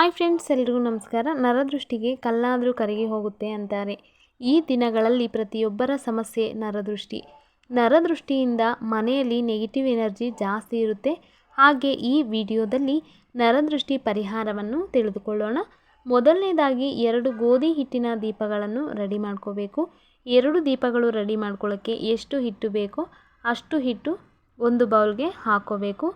Hi friends ಎಲ್ರಿಗೂ ನಮಸ್ಕಾರ. ನರದೃಷ್ಟಿಗೆ ಕಲ್ಲಾದರೂ ಕರಗಿ ಹೋಗುತ್ತೆ ಅಂತಾರೆ. ಈ ದಿನಗಳಲ್ಲಿ ಪ್ರತಿಯೊಬ್ಬರ ಸಮಸ್ಯೆ ನರದೃಷ್ಟಿ. ನರದೃಷ್ಟಿಯಿಂದ ಮನೆಯಲ್ಲಿ ನೆಗೆಟಿವ್ ಎನರ್ಜಿ ಜಾಸ್ತಿ ಇರುತ್ತೆ. ಹಾಗೆ ಈ ವಿಡಿಯೋದಲ್ಲಿ ನರದೃಷ್ಟಿ ಪರಿಹಾರವನ್ನು ತಿಳಿದುಕೊಳ್ಳೋಣ. ಮೊದಲನೇದಾಗಿ ಎರಡು ಗೋಧಿ ಹಿಟ್ಟಿನ ದೀಪಗಳನ್ನು ರೆಡಿ ಮಾಡ್ಕೋಬೇಕು. ಎರಡು ದೀಪಗಳು ರೆಡಿ ಮಾಡ್ಕೊಳ್ಳೋಕ್ಕೆ ಎಷ್ಟು ಹಿಟ್ಟು ಬೇಕೋ ಅಷ್ಟು ಹಿಟ್ಟು ಒಂದು ಬೌಲ್ಗೆ ಹಾಕೋಬೇಕು.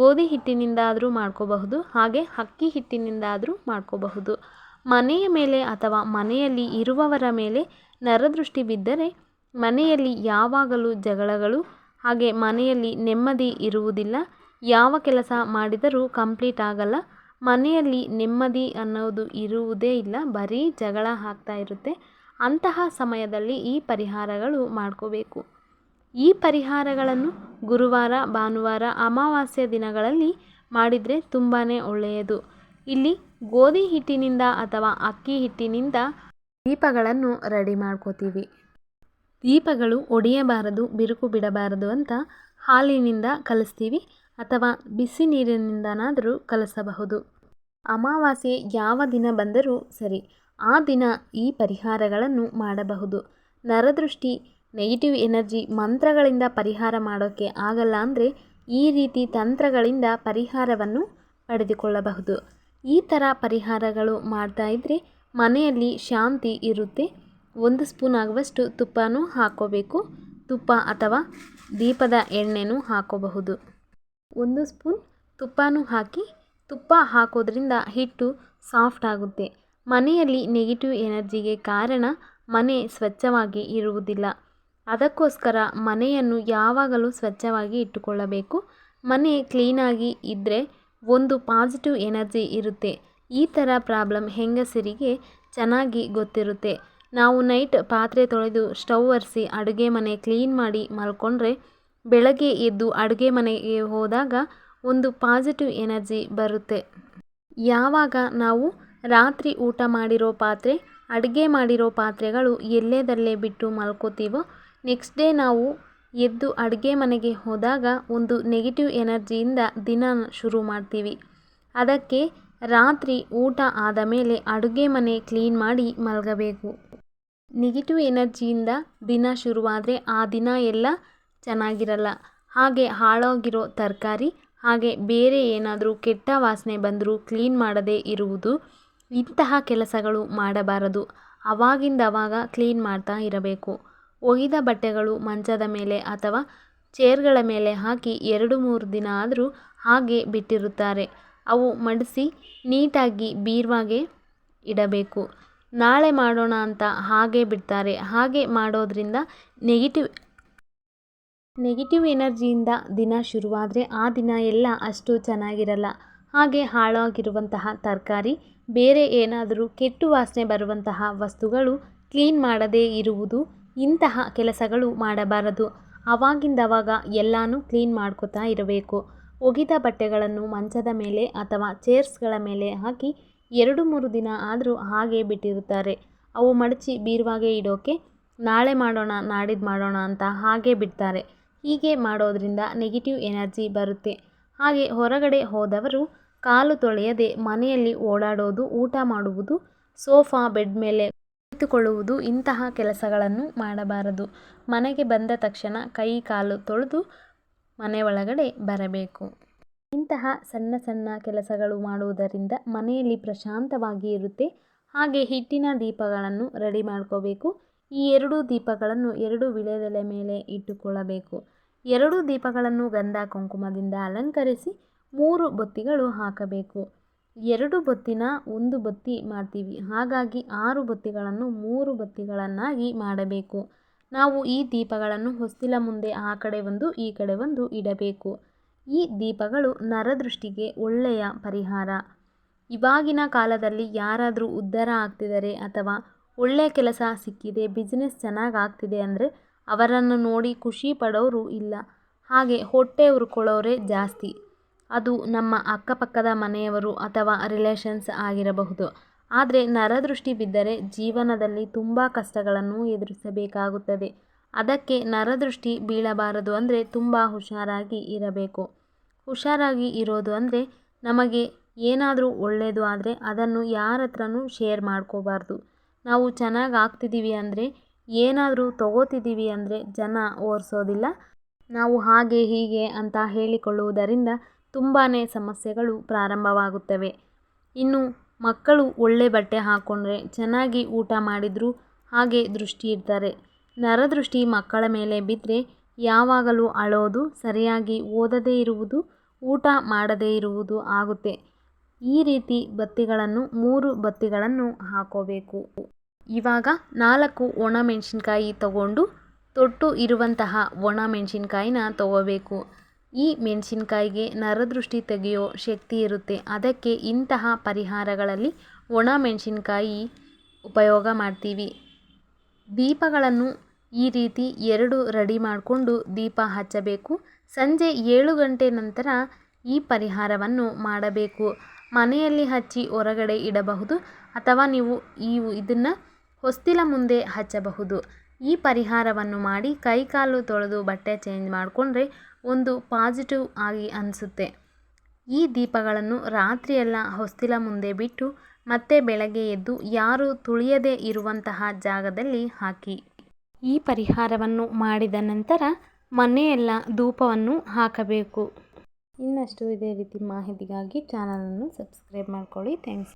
ಗೋಧಿ ಹಿಟ್ಟಿನಿಂದಾದರೂ ಮಾಡ್ಕೋಬಹುದು, ಹಾಗೆ ಅಕ್ಕಿ ಹಿಟ್ಟಿನಿಂದಾದರೂ ಮಾಡ್ಕೋಬಹುದು. ಮನೆಯ ಮೇಲೆ ಅಥವಾ ಮನೆಯಲ್ಲಿ ಇರುವವರ ಮೇಲೆ ನರದೃಷ್ಟಿ ಬಿದ್ದರೆ ಮನೆಯಲ್ಲಿ ಯಾವಾಗಲೂ ಜಗಳಗಳು, ಹಾಗೆ ಮನೆಯಲ್ಲಿ ನೆಮ್ಮದಿ ಇರುವುದಿಲ್ಲ. ಯಾವ ಕೆಲಸ ಮಾಡಿದರೂ ಕಂಪ್ಲೀಟ್ ಆಗಲ್ಲ. ಮನೆಯಲ್ಲಿ ನೆಮ್ಮದಿ ಅನ್ನೋದು ಇರುವುದೇ ಇಲ್ಲ, ಬರೀ ಜಗಳ ಆಗ್ತಾ ಇರುತ್ತೆ. ಅಂತಹ ಸಮಯದಲ್ಲಿ ಈ ಪರಿಹಾರಗಳು ಮಾಡ್ಕೋಬೇಕು. ಈ ಪರಿಹಾರಗಳನ್ನು ಗುರುವಾರ, ಭಾನುವಾರ ಅಮಾವಾಸ್ಯೆ ದಿನಗಳಲ್ಲಿ ಮಾಡಿದರೆ ತುಂಬಾ ಒಳ್ಳೆಯದು. ಇಲ್ಲಿ ಗೋಧಿ ಹಿಟ್ಟಿನಿಂದ ಅಥವಾ ಅಕ್ಕಿ ಹಿಟ್ಟಿನಿಂದ ದೀಪಗಳನ್ನು ರೆಡಿ ಮಾಡ್ಕೋತೀವಿ. ದೀಪಗಳು ಒಡೆಯಬಾರದು, ಬಿರುಕು ಬಿಡಬಾರದು ಅಂತ ಹಾಲಿನಿಂದ ಕಲಿಸ್ತೀವಿ ಅಥವಾ ಬಿಸಿ ನೀರಿನಿಂದನಾದರೂ ಕಲಿಸಬಹುದು. ಅಮಾವಾಸ್ಯೆ ಯಾವ ದಿನ ಬಂದರೂ ಸರಿ, ಆ ದಿನ ಈ ಪರಿಹಾರಗಳನ್ನು ಮಾಡಬಹುದು. ನರದೃಷ್ಟಿ ನೆಗೆಟಿವ್ ಎನರ್ಜಿ ಮಂತ್ರಗಳಿಂದ ಪರಿಹಾರ ಮಾಡೋಕ್ಕೆ ಆಗಲ್ಲ ಅಂದರೆ ಈ ರೀತಿ ತಂತ್ರಗಳಿಂದ ಪರಿಹಾರವನ್ನು ಪಡೆದುಕೊಳ್ಳಬಹುದು. ಈ ಥರ ಪರಿಹಾರಗಳು ಮಾಡ್ತಾ ಇದ್ದರೆ ಮನೆಯಲ್ಲಿ ಶಾಂತಿ ಇರುತ್ತೆ. ಒಂದು ಸ್ಪೂನ್ ಆಗುವಷ್ಟು ತುಪ್ಪನೂ ಹಾಕೋಬೇಕು. ತುಪ್ಪ ಅಥವಾ ದೀಪದ ಎಣ್ಣೆನೂ ಹಾಕೋಬಹುದು. ಒಂದು ಸ್ಪೂನ್ ತುಪ್ಪನೂ ಹಾಕಿ ತುಪ್ಪ ಹಾಕೋದ್ರಿಂದ ಹಿಟ್ಟು ಸಾಫ್ಟ್ ಆಗುತ್ತೆ. ಮನೆಯಲ್ಲಿ ನೆಗೆಟಿವ್ ಎನರ್ಜಿಗೆ ಕಾರಣ ಮನೆ ಸ್ವಚ್ಛವಾಗಿ ಇರುವುದಿಲ್ಲ. ಅದಕ್ಕೋಸ್ಕರ ಮನೆಯನ್ನು ಯಾವಾಗಲೂ ಸ್ವಚ್ಛವಾಗಿ ಇಟ್ಟುಕೊಳ್ಳಬೇಕು. ಮನೆ ಕ್ಲೀನಾಗಿ ಇದ್ದರೆ ಒಂದು ಪಾಸಿಟಿವ್ ಎನರ್ಜಿ ಇರುತ್ತೆ. ಈ ಥರ ಪ್ರಾಬ್ಲಮ್ ಹೆಂಗಸರಿಗೆ ಚೆನ್ನಾಗಿ ಗೊತ್ತಿರುತ್ತೆ. ನಾವು ನೈಟ್ ಪಾತ್ರೆ ತೊಳೆದು ಸ್ಟವ್ ಒರೆಸಿ ಅಡುಗೆ ಮನೆ ಕ್ಲೀನ್ ಮಾಡಿ ಮಲ್ಕೊಂಡ್ರೆ ಬೆಳಗ್ಗೆ ಎದ್ದು ಅಡುಗೆ ಮನೆಗೆ ಹೋದಾಗ ಒಂದು ಪಾಸಿಟಿವ್ ಎನರ್ಜಿ ಬರುತ್ತೆ. ಯಾವಾಗ ನಾವು ರಾತ್ರಿ ಊಟ ಮಾಡಿರೋ ಪಾತ್ರೆ, ಅಡುಗೆ ಮಾಡಿರೋ ಪಾತ್ರೆಗಳು ಎಲ್ಲೇದಲ್ಲೇ ಬಿಟ್ಟು ಮಲ್ಕೋತೀವೋ ನೆಕ್ಸ್ಟ್ ಡೇ ನಾವು ಎದ್ದು ಅಡುಗೆ ಮನೆಗೆ ಹೋದಾಗ ಒಂದು ನೆಗೆಟಿವ್ ಎನರ್ಜಿಯಿಂದ ದಿನ ಶುರು ಮಾಡ್ತೀವಿ. ಅದಕ್ಕೆ ರಾತ್ರಿ ಊಟ ಆದ ಮೇಲೆ ಅಡುಗೆ ಮನೆ ಕ್ಲೀನ್ ಮಾಡಿ ಮಲಗಬೇಕು. ನೆಗೆಟಿವ್ ಎನರ್ಜಿಯಿಂದ ದಿನ ಶುರುವಾದರೆ ಆ ದಿನ ಎಲ್ಲ ಚೆನ್ನಾಗಿರಲ್ಲ. ಹಾಗೆ ಹಾಳಾಗಿರೋ ತರಕಾರಿ, ಹಾಗೆ ಬೇರೆ ಏನಾದರೂ ಕೆಟ್ಟ ವಾಸನೆ ಬಂದರೂ ಕ್ಲೀನ್ ಮಾಡದೇ ಇರುವುದು ಇಂತಹ ಕೆಲಸಗಳು ಮಾಡಬಾರದು. ಅವಾಗಿಂದ ಅವಾಗ ಕ್ಲೀನ್ ಮಾಡ್ತಾ ಇರಬೇಕು. ಒಗೆದ ಬಟ್ಟೆಗಳು ಮಂಚದ ಮೇಲೆ ಅಥವಾ ಚೇರ್ಗಳ ಮೇಲೆ ಹಾಕಿ ಎರಡು ಮೂರು ದಿನ ಆದರೂ ಹಾಗೆ ಬಿಟ್ಟಿರುತ್ತಾರೆ. ಅವು ಮಡಿಸಿ ನೀಟಾಗಿ ಬೀರ್ವಾಗೆ ಇಡಬೇಕು. ನಾಳೆ ಮಾಡೋಣ ಅಂತ ಹಾಗೆ ಬಿಡ್ತಾರೆ. ಹಾಗೆ ಮಾಡೋದರಿಂದ ನೆಗೆಟಿವ್ ನೆಗೆಟಿವ್ ಎನರ್ಜಿಯಿಂದ ದಿನ ಶುರುವಾದರೆ ಆ ದಿನ ಎಲ್ಲ ಅಷ್ಟು ಚೆನ್ನಾಗಿರಲ್ಲ. ಹಾಗೆ ಹಾಳಾಗಿರುವಂತಹ ತರಕಾರಿ, ಬೇರೆ ಏನಾದರೂ ಕೆಟ್ಟು ವಾಸನೆ ಬರುವಂತಹ ವಸ್ತುಗಳು ಕ್ಲೀನ್ ಮಾಡದೇ ಇರುವುದು ಇಂತಹ ಕೆಲಸಗಳು ಮಾಡಬಾರದು. ಅವಾಗಿಂದವಾಗ ಎಲ್ಲನೂ ಕ್ಲೀನ್ ಮಾಡ್ಕೋತಾ ಇರಬೇಕು. ಒಗೆದ ಬಟ್ಟೆಗಳನ್ನು ಮಂಚದ ಮೇಲೆ ಅಥವಾ ಚೇರ್ಸ್ಗಳ ಮೇಲೆ ಹಾಕಿ ಎರಡು ಮೂರು ದಿನ ಆದರೂ ಹಾಗೆ ಬಿಟ್ಟಿರುತ್ತಾರೆ. ಅವು ಮಡಚಿ ಬೀರುವಾಗೆ ಇಡೋಕೆ, ನಾಳೆ ಮಾಡೋಣ ನಾಡಿದ್ದು ಮಾಡೋಣ ಅಂತ ಹಾಗೆ ಬಿಡ್ತಾರೆ. ಹೀಗೆ ಮಾಡೋದ್ರಿಂದ ನೆಗೆಟಿವ್ ಎನರ್ಜಿ ಬರುತ್ತೆ. ಹಾಗೆ ಹೊರಗಡೆ ಹೋದವರು ಕಾಲು ತೊಳೆಯದೆ ಮನೆಯಲ್ಲಿ ಓಡಾಡೋದು, ಊಟ ಮಾಡುವುದು, ಸೋಫಾ, ಬೆಡ್ ಮೇಲೆ ಕುಳಿತುಕೊಳ್ಳುವುದು ಇಂತಹ ಕೆಲಸಗಳನ್ನು ಮಾಡಬಾರದು. ಮನೆಗೆ ಬಂದ ತಕ್ಷಣ ಕೈ ಕಾಲು ತೊಳೆದು ಮನೆ ಒಳಗಡೆ ಬರಬೇಕು. ಇಂತಹ ಸಣ್ಣ ಸಣ್ಣ ಕೆಲಸಗಳು ಮಾಡುವುದರಿಂದ ಮನೆಯಲ್ಲಿ ಪ್ರಶಾಂತವಾಗಿ ಇರುತ್ತೆ. ಹಾಗೆ ಹಿಟ್ಟಿನ ದೀಪಗಳನ್ನು ರೆಡಿ ಮಾಡ್ಕೋಬೇಕು. ಈ ಎರಡು ದೀಪಗಳನ್ನು ಎರಡು ವಿಳೆದೆಲೆ ಮೇಲೆ ಇಟ್ಟುಕೊಳ್ಳಬೇಕು. ಎರಡು ದೀಪಗಳನ್ನು ಗಂಧ ಕುಂಕುಮದಿಂದ ಅಲಂಕರಿಸಿ ಮೂರು ಬೊತ್ತಿಗಳು ಹಾಕಬೇಕು. ಎರಡು ಬತ್ತಿನ ಒಂದು ಬತ್ತಿ ಮಾಡ್ತೀವಿ. ಹಾಗಾಗಿ ಆರು ಬತ್ತಿಗಳನ್ನು ಮೂರು ಬತ್ತಿಗಳನ್ನಾಗಿ ಮಾಡಬೇಕು. ನಾವು ಈ ದೀಪಗಳನ್ನು ಹೊಸ್ತಿಲ ಮುಂದೆ ಆ ಕಡೆ ಒಂದು, ಈ ಕಡೆ ಒಂದು ಇಡಬೇಕು. ಈ ದೀಪಗಳು ನರದೃಷ್ಟಿಗೆ ಒಳ್ಳೆಯ ಪರಿಹಾರ. ಇವಾಗಿನ ಕಾಲದಲ್ಲಿ ಯಾರಾದರೂ ಉದ್ಧಾರ ಆಗ್ತಿದ್ದಾರೆ ಅಥವಾ ಒಳ್ಳೆಯ ಕೆಲಸ ಸಿಕ್ಕಿದೆ ಬಿಸ್ನೆಸ್ ಚೆನ್ನಾಗಿ ಆಗ್ತಿದೆ ಅಂದರೆ ಅವರನ್ನು ನೋಡಿ ಖುಷಿ ಪಡೋರು ಇಲ್ಲ. ಹಾಗೆ ಹೊಟ್ಟೆ ಉರ್ಕೊಳ್ಳೋರೇ ಜಾಸ್ತಿ. ಅದು ನಮ್ಮ ಅಕ್ಕಪಕ್ಕದ ಮನೆಯವರು ಅಥವಾ ರಿಲೇಷನ್ಸ್ ಆಗಿರಬಹುದು. ಆದರೆ ನರದೃಷ್ಟಿ ಬಿದ್ದರೆ ಜೀವನದಲ್ಲಿ ತುಂಬ ಕಷ್ಟಗಳನ್ನು ಎದುರಿಸಬೇಕಾಗುತ್ತದೆ. ಅದಕ್ಕೆ ನರದೃಷ್ಟಿ ಬೀಳಬಾರದು ಅಂದರೆ ತುಂಬ ಹುಷಾರಾಗಿ ಇರಬೇಕು. ಹುಷಾರಾಗಿ ಇರೋದು ಅಂದರೆ ನಮಗೆ ಏನಾದರೂ ಒಳ್ಳೆಯದು ಆದರೆ ಅದನ್ನು ಯಾರ ಹತ್ರನೂ ಶೇರ್ ಮಾಡ್ಕೋಬಾರ್ದು. ನಾವು ಚೆನ್ನಾಗಿ ಆಗ್ತಿದ್ದೀವಿ ಅಂದರೆ ಏನಾದರೂ ತಗೋತಿದ್ದೀವಿ ಅಂದರೆ ಜನ ಓರಿಸೋದಿಲ್ಲ. ನಾವು ಹಾಗೆ ಹೀಗೆ ಅಂತ ಹೇಳಿಕೊಳ್ಳುವುದರಿಂದ ತುಂಬಾ ಸಮಸ್ಯೆಗಳು ಪ್ರಾರಂಭವಾಗುತ್ತವೆ. ಇನ್ನು ಮಕ್ಕಳು ಒಳ್ಳೆ ಬಟ್ಟೆ ಹಾಕ್ಕೊಂಡ್ರೆ ಚೆನ್ನಾಗಿ ಊಟ ಮಾಡಿದರೂ ಹಾಗೆ ದೃಷ್ಟಿ ಇಡ್ತಾರೆ. ನರದೃಷ್ಟಿ ಮಕ್ಕಳ ಮೇಲೆ ಬಿದ್ದರೆ ಯಾವಾಗಲೂ ಅಳೋದು, ಸರಿಯಾಗಿ ಓದದೇ ಇರುವುದು, ಊಟ ಮಾಡದೇ ಇರುವುದು ಆಗುತ್ತೆ. ಈ ರೀತಿ ಬತ್ತಿಗಳನ್ನು, ಮೂರು ಬತ್ತಿಗಳನ್ನು ಹಾಕೋಬೇಕು. ಇವಾಗ ನಾಲ್ಕು ಒಣಮೆಣಸಿನ್ಕಾಯಿ ತಗೊಂಡು ತೊಟ್ಟು ಇರುವಂತಹ ಒಣ ಮೆಣಸಿನ್ಕಾಯಿನ ತಗೋಬೇಕು. ಈ ಮೆಣಸಿನ್ಕಾಯಿಗೆ ನರದೃಷ್ಟಿ ತೆಗೆಯೋ ಶಕ್ತಿ ಇರುತ್ತೆ. ಅದಕ್ಕೆ ಇಂತಹ ಪರಿಹಾರಗಳಲ್ಲಿ ಒಣ ಮೆಣಸಿನ್ಕಾಯಿ ಉಪಯೋಗ ಮಾಡ್ತೀವಿ. ದೀಪಗಳನ್ನು ಈ ರೀತಿ ಎರಡು ರೆಡಿ ಮಾಡಿಕೊಂಡು ದೀಪ ಹಚ್ಚಬೇಕು. ಸಂಜೆ ಏಳು ಗಂಟೆ ನಂತರ ಈ ಪರಿಹಾರವನ್ನು ಮಾಡಬೇಕು. ಮನೆಯಲ್ಲಿ ಹಚ್ಚಿ ಹೊರಗಡೆ ಇಡಬಹುದು ಅಥವಾ ನೀವು ಈ ಇದನ್ನು ಹೊಸ್ತಿಲ ಮುಂದೆ ಹಚ್ಚಬಹುದು. ಈ ಪರಿಹಾರವನ್ನು ಮಾಡಿ ಕೈಕಾಲು ತೊಳೆದು ಬಟ್ಟೆ ಚೇಂಜ್ ಮಾಡಿಕೊಂಡ್ರೆ ಒಂದು ಪಾಸಿಟಿವ್ ಆಗಿ ಅನಿಸುತ್ತೆ. ಈ ದೀಪಗಳನ್ನು ರಾತ್ರಿಯೆಲ್ಲ ಹೊಸ್ತಿಲ ಮುಂದೆ ಬಿಟ್ಟು ಮತ್ತೆ ಬೆಳಗ್ಗೆ ಎದ್ದು ಯಾರು ತುಳಿಯದೇ ಇರುವಂತಹ ಜಾಗದಲ್ಲಿ ಹಾಕಿ. ಈ ಪರಿಹಾರವನ್ನು ಮಾಡಿದ ನಂತರ ಮನೆಯೆಲ್ಲ ಧೂಪವನ್ನು ಹಾಕಬೇಕು. ಇನ್ನಷ್ಟು ಇದೇ ರೀತಿ ಮಾಹಿತಿಗಾಗಿ ಚಾನಲನ್ನು ಸಬ್ಸ್ಕ್ರೈಬ್ ಮಾಡ್ಕೊಳ್ಳಿ. ಥ್ಯಾಂಕ್ಸ್.